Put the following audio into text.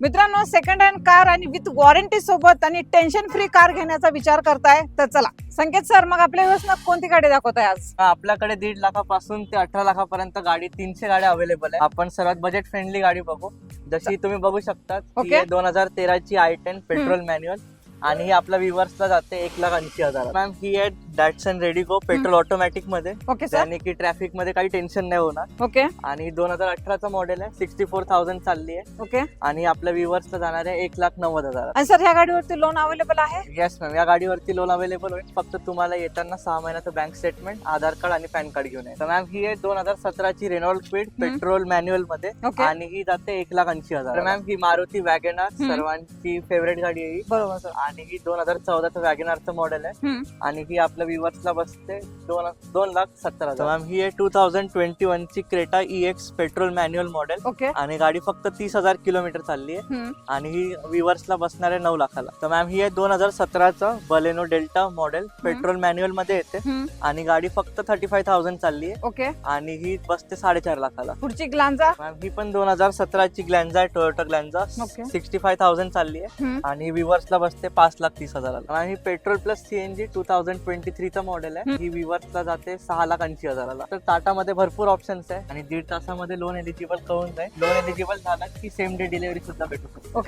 मित्रांनो second hand car आणि with warranty सोबत आणि टेन्शन फ्री कार घेण्याचा विचार करताय तर चला संकेत सर मग आपल्या व्यवस्था कोणती गाडी दाखवताय आज? आपल्याकडे दीड लाखापासून ते अठरा लाखापर्यंत गाडी तीनशे गाड्या अवेलेबल आहे. आपण सर्वात बजेट फ्रेंडली गाडी बघू. जशी तुम्ही बघू शकता Okay. दोन हजार तेराची आय टेन पेट्रोल मॅन्युअल आणि ही आपल्या विवर्सला जाते एक लाख ऐंशी हजार मॅम ही आहे डॅटसन रेडिको पेट्रोल ऑटोमॅटिकमध्ये. ओके सर त्याने की ट्रॅफिकमध्ये काही टेन्शन नाही होणार. ओके आणि दोन हजार अठराचा मॉडेल आहे. सिक्स्टी फोर थाउजंड चालली आहे. ओके आणि आपल्या विवर्सला जाणार आहे एक लाख नव्वद हजार. आणि सर ह्या गाडीवरती लोन अवेलेबल आहे? येस मॅम या गाडीवरती लोन अवेलेबल होईल. फक्त तुम्हाला येताना सहा महिन्याचं बँक स्टेटमेंट आधार कार्ड आणि पॅन कार्ड घेऊन आहे तर मॅम ही आहे दोन हजार सतराची रेनॉल्ड क्विड पेट्रोल मॅन्युअलमध्ये. आणि ही जाते एक लाख ऐंशी हजार. मॅम ही मारुती वॅगनार हम्म. सर्वांची फेवरेट गाडी आहे ही. बरोबर सर आणि ही दोन हजार चौदाचं वॅगनारचं मॉडेल आहे. हम्म. आणि ही आपल्या विवर्सला बसते दोन दोन लाख सत्तर हजार. मॅम ही आहे टू थाउजंड ट्वेंटी वन ची Creta E X petrol manual model. Okay. आणि गाडी फक्त तीस हजार किलोमीटर चालली आहे. हम्म. आणि ही विवर्सला बसणार आहे नऊ लाखाला. तर मॅम ही आहे दोन हजार सतराचा बलेनो डेल्टा मॉडेल. पेट्रोल मॅन्युअलमध्ये येते. हम्म. आणि गाडी फक्त थर्टी फाय थाउजंड चालली आहे. ओके. आणि ही बसते साडेचार लाखाला. पुढची ग्लांजा मॅम ही पण दोन हजार सतराची ग्लॅन्झा आहे Toyota Glanza. Sixty five thousand चालली आहे. हम्म. आणि विवर्सला बसते पाच लाख तीस हजाराला. आणि ही petrol plus CNG two thousand twenty थ्रीचा model आहे. ही विवर्सला जाते सहा लाख ऐंशी हजाराला. तर टाटामध्ये भरपूर ऑप्शन्स आहे. आणि दीड तासामध्ये लोन एलिजिबल करून जाईल. लोन एलिजिबल झाला की सेम डे डिलिव्हरी सुद्धा भेटू शकते.